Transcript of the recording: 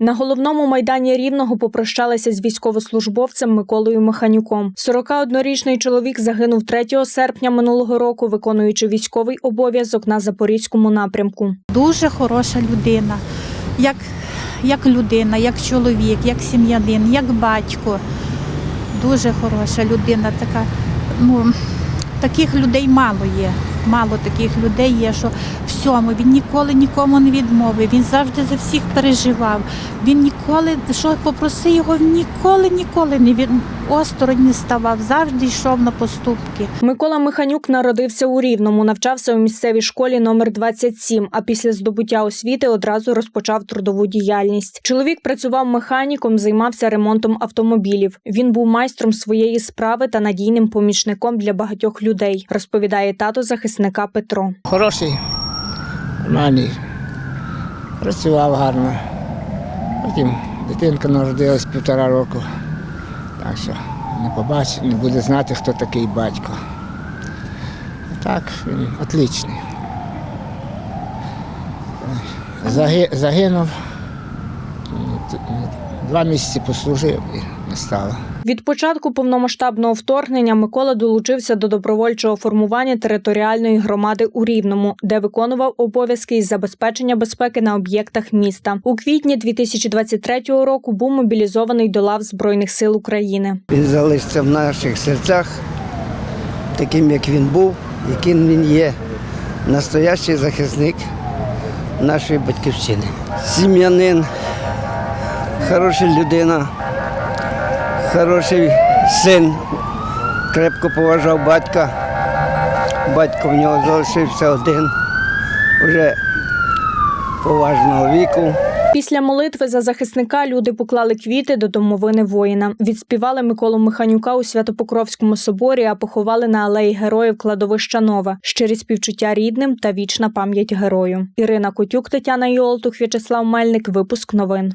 На головному майдані Рівного попрощалися з військовослужбовцем Миколою Механюком. 41-річний чоловік загинув 3 серпня минулого року, виконуючи військовий обов'язок на запорізькому напрямку. Дуже хороша людина, як, як людина, як чоловік, як сім'янин, як батько. Дуже хороша людина, така. Ну, таких людей мало є. Мало таких людей є, що всьому він ніколи нікому не відмовив. Він завжди за всіх переживав. Він ніколи, що попроси його, ніколи, ніколи не від осторонь не ставав, завжди йшов на поступки. Микола Механюк народився у Рівному, навчався у місцевій школі номер 27, а після здобуття освіти одразу розпочав трудову діяльність. Чоловік працював механіком, займався ремонтом автомобілів. Він був майстром своєї справи та надійним помічником для багатьох людей, розповідає тато захисника Петро. Хороший, нормальний, працював гарно. Потім дитинка народилась півтора року. Так що не побачить, не буде знати, хто такий батько. Так, він отличний. Заги- Загинув, ну, ну, два місяці послужив і не стало. Від початку повномасштабного вторгнення Микола долучився до добровольчого формування територіальної громади у Рівному, де виконував обов'язки із забезпечення безпеки на об'єктах міста. У квітні 2023 року був мобілізований до лав Збройних сил України. Він залишиться в наших серцях, таким як він був, яким він є. Настоящий захисник нашої батьківщини. Сім'янин, хороша людина, хороший син, крепко поважав батька. Батько в нього залишився один, вже поважного віку. Після молитви за захисника люди поклали квіти до домовини воїна. Відспівали Миколу Миханюка у Святопокровському соборі, а поховали на алеї героїв кладовища Нове. Щирі співчуття рідним та вічна пам'ять герою. Ірина Котюк, Тетяна Йолтух, В'ячеслав Мельник. Випуск новин.